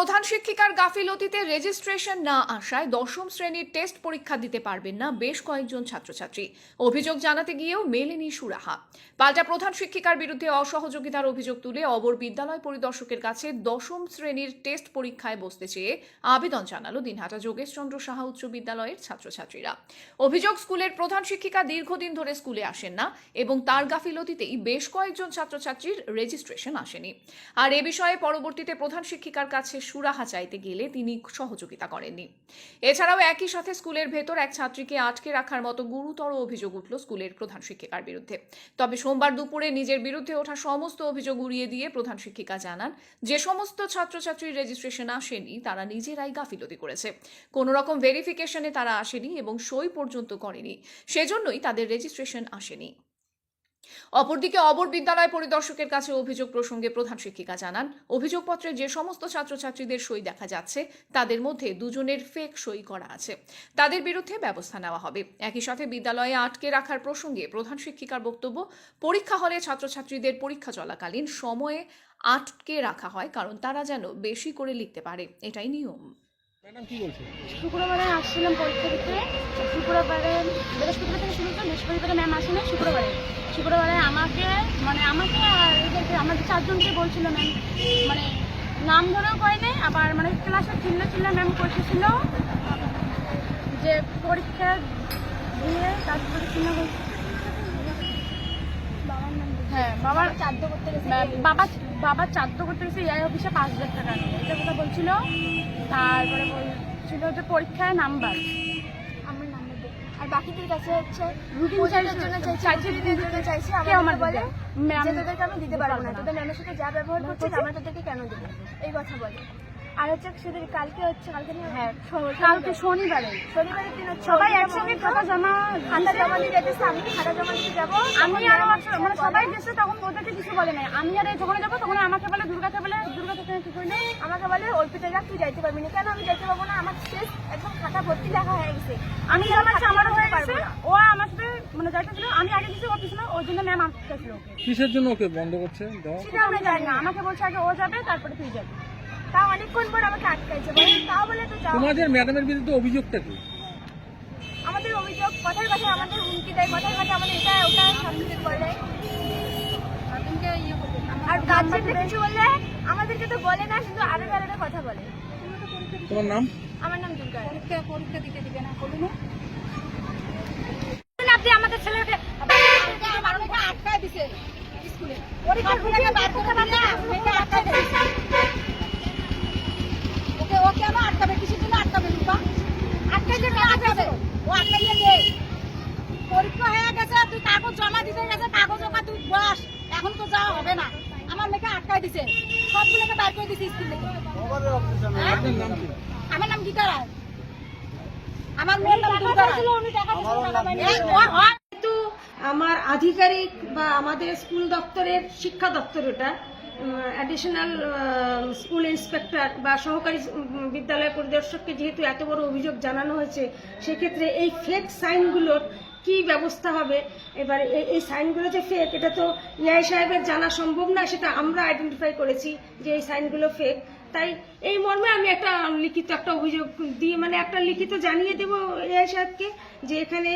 প্রধান শিক্ষিকার গাফিলতিতে রেজিস্ট্রেশন না আসায় দশম শ্রেণির টেস্ট পরীক্ষা দিতে পারবেন না বেশ কয়েকজন ছাত্রছাত্রী। অভিযোগ জানাতে গিয়েও মেলেনি সুরাহা। পাল্টা প্রধান শিক্ষিকার বিরুদ্ধে অসহযোগিতার অভিযোগ তুলে অবর বিদ্যালয় পরিদর্শকের কাছে দশম শ্রেণির টেস্ট পরীক্ষায় বসতে চেয়ে আবেদন জানালো দিনহাটা যোগেশচন্দ্র সাহা উচ্চ বিদ্যালয়ের ছাত্রছাত্রীরা। অভিযোগ, স্কুলের প্রধান শিক্ষিকা দীর্ঘদিন ধরে স্কুলে আসেন না এবং তার গাফিলতিতেই বেশ কয়েকজন ছাত্রছাত্রীর রেজিস্ট্রেশন আসেনি। আর এ বিষয়ে পরবর্তীতে প্রধান শিক্ষিকার কাছে সুরাহা চাইতে গেলে তিনি সহযোগিতা করেননি। এছাড়াও একই সাথে স্কুলের ভেতর এক ছাত্রীকে আটকে রাখার মতো গুরুতর অভিযোগ উঠল স্কুলের প্রধান শিক্ষিকার বিরুদ্ধে। তবে সোমবার দুপুরে নিজের বিরুদ্ধে ওঠা সমস্ত অভিযোগ উড়িয়ে দিয়ে প্রধান শিক্ষিকা জানান, যে সমস্ত ছাত্রছাত্রীর রেজিস্ট্রেশন আসেনি, তারা নিজেরাই গাফিলতি করেছে। কোনো রকম ভেরিফিকেশনে তারা আসেনি এবং সই পর্যন্ত করেনি। সেজন্যই তাদের রেজিস্ট্রেশন আসেনি। অপরদিকে অবর বিদ্যালয় পরিদর্শকের কাছে অভিযোগ প্রসঙ্গে প্রধান শিক্ষিকা জানান অভিযোগপত্রে যে সমস্ত ছাত্রছাত্রীদের সই দেখা যাচ্ছে তাদের মধ্যে দুজনের ফেক সই করা আছে। তাদের বিরুদ্ধে ব্যবস্থা নেওয়া হবে। একই সাথে বিদ্যালয়ে আটকে রাখার প্রসঙ্গে প্রধান শিক্ষিকার বক্তব্য পরীক্ষা হলে ছাত্রছাত্রীদের পরীক্ষা চলাকালীন সময়ে আটকে রাখা হয় কারণ তারা যেন বেশি করে লিখতে পারে। এটাই নিয়ম। ম্যাডাম কি বলছে শুক্রবারে আসছিলাম পরীক্ষা দিতে। শুক্রবারে বৃহস্পতিবার থেকে শুরু করে বৃহস্পতিবারে ম্যাম আসেনি শুক্রবারে। শুক্রবারে আমাকে মানে আমাকে আর এদেরকে, আমাদের চারজনকে বলছিল ম্যাম মানে নাম ধরেও কয়নি, আবার মানে ক্লাসে চিল্লা চিল্লা ম্যাম করতেছিল যে পরীক্ষা দিয়ে তারপরে চিহ্ন হ্যাঁ বাবার বাবা করতে গেছে এআই অফিসে এটা কথা তারপরে পরীক্ষায় নাম্বার আমার নাম্বার দে আর বাকিদের কাছে হচ্ছে রুটিন চাইছে- জন্য চাইছি চাইছে জন্য চাইছি আমার বলে যে তোদেরকে আমি দিতে পারব না। তোদের ম্যামের সাথে যা ব্যবহার করছিস আমরা তোদেরকে কেন দেবো? এই কথা বলে। আর হচ্ছে সেদের কালকে হচ্ছে কালকে নিয়ে হ্যাঁ কালকে শনিবারে। শনিবারের দিন হচ্ছে সবাই একসঙ্গে। খাতা জমা খাতা। জমা দিয়ে যেতেছে আমি খাতা জমা দিতে যাব। আমি আর আমার মানে সবাই গেছে তখন ওদেরকে কিছু বলে নাই। আমি আর এই যখন যাব তখন আমাকে বলে দুর্গাকে বলে? দুর্গা থেকে কি করলে আমাকে বলে অর্পিতা যাক তুই যাইতে পারবি না। কেন আমি যাইতে পারব না? আমার শেষ একদম খাতা ভর্তি লেখা হয়ে গেছে। আমি আমার আমার হয়ে গেছে ও আমার সাথে মানে যাইতেছিল আমি আগে কিছু অফিস না ওই জন্য ম্যাম আসতেছিল ওকে। কিসের জন্য ওকে বন্ধ করছে? সেটা আমরা জানি না। আমাকে বলছে আগে ও যাবে তারপরে তুই যাবি। তাও অনেকক্ষণ পর আমাকে আটকাইছে। বলে, তাও বলে তো যাও। তোমাদের ম্যাডামের বিরুদ্ধে অভিযোগটা কি? আমাদের অভিযোগ কথার কথা আমাদের হুমকি দেয় কথার কথা আমাদের এটা ওটা সাবমিট করে দেয় আর কিছু বললে আমাদেরকে তো বলে না শুধু আলাদা আলাদা কথা বলে। তোমার নাম? আমার নাম দুর্গা। পরীক্ষা পরীক্ষা দিতে দিবে না বলুন আপনি আমাদের ছেলেকে আটকায় দিছে স্কুলে পরীক্ষা খুলে বার করতে পারলে মেয়েকে আটকায় দিছে ওকে ও কেন আটকাবে কিসের জন্য আটকাবে রূপা? আটকাই যে আটকাবে? ও আটকাইয়ে দে পরীক্ষা হয়ে গেছে তুই কাগজ জমা দিতে গেছে কাগজ ওকা তুই বস। এখন তো যাওয়া হবে না। আমার মেয়েকে আটকায় দিছে। সবগুলোকে বার করে দিছে স্কুল। হ্যাঁ? নাম কি আমার নাম রায়। আমার মেয়ের নাম আমার আধিকারিক বা আমাদের স্কুল দপ্তরের শিক্ষা দপ্তর ওটা। অ্যাডিশনাল স্কুল ইন্সপেক্টর বা সহকারী বিদ্যালয় পরিদর্শককে যেহেতু এত বড় অভিযোগ জানানো হয়েছে, সেক্ষেত্রে এই ফেক সাইনগুলোর কি ব্যবস্থা হবে? এবার এই- সাইনগুলো যে ফেক এটা তো ইআই সাহেবের জানা সম্ভব না, সেটা আমরা আইডেন্টিফাই করেছি যে এই সাইনগুলো ফেক তাই এই মর্মে আমি একটা লিখিত একটা অভিযোগ দিয়ে মানে একটা লিখিত জানিয়ে দেবো এআই সাহেবকে যে এখানে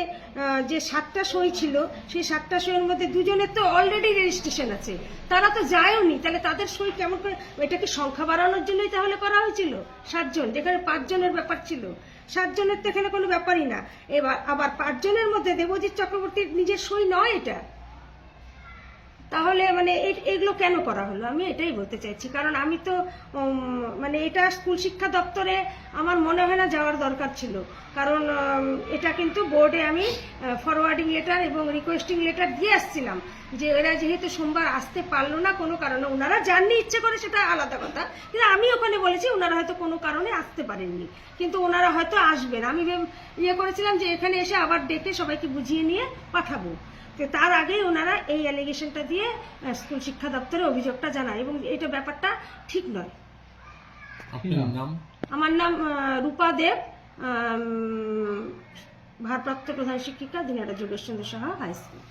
যে সাতটা সই ছিল, সেই সাতটা সইয়ের মধ্যে দুজনের তো অলরেডি রেজিস্ট্রেশন আছে। তারা তো যায়ওনি, তাহলে তাদের সই কেমন করে, এটাকে সংখ্যা বাড়ানোর জন্যই তাহলে করা হয়েছিল? সাতজন, যেখানে পাঁচজনের ব্যাপার ছিল। সাতজনের তো এখানে কোনো ব্যাপারই না। এবার আবার পাঁচজনের মধ্যে দেবজিৎ চক্রবর্তীর নিজের সই নয় এটা? তাহলে মানে এগুলো কেন করা হলো? আমি এটাই বলতে চাইছি। কারণ আমি তো মানে এটা স্কুল শিক্ষা দপ্তরে আমার মনে হয় না যাওয়ার দরকার ছিল। কারণ এটা কিন্তু বোর্ডে আমি ফরওয়ার্ডিং লেটার এবং রিকোয়েস্টিং লেটার দিয়ে আসছিলাম যে এরা যেহেতু সোমবার আসতে পারল না কোনো কারণে ওনারা জাননি ইচ্ছে করে সেটা আলাদা কথা। কিন্তু আমি ওখানে বলেছি ওনারা হয়তো কোনো কারণে আসতে পারেননি। কিন্তু ওনারা হয়তো আসবেন। আমি ইয়ে করেছিলাম যে এখানে এসে আবার ডেকে সবাইকে বুঝিয়ে নিয়ে পাঠাবো। তার আগেই ওনারা এই অ্যালিগেশনটা দিয়ে স্কুল শিক্ষা দপ্তরে অভিযোগটা জানায় এবং এটা ব্যাপারটা ঠিক নয়। নাম? আমার নাম রূপা দেব ভারপ্রাপ্ত প্রধান শিক্ষিকা দিনাটা যোগেশচন্দ্র সাহা হাই স্কুল।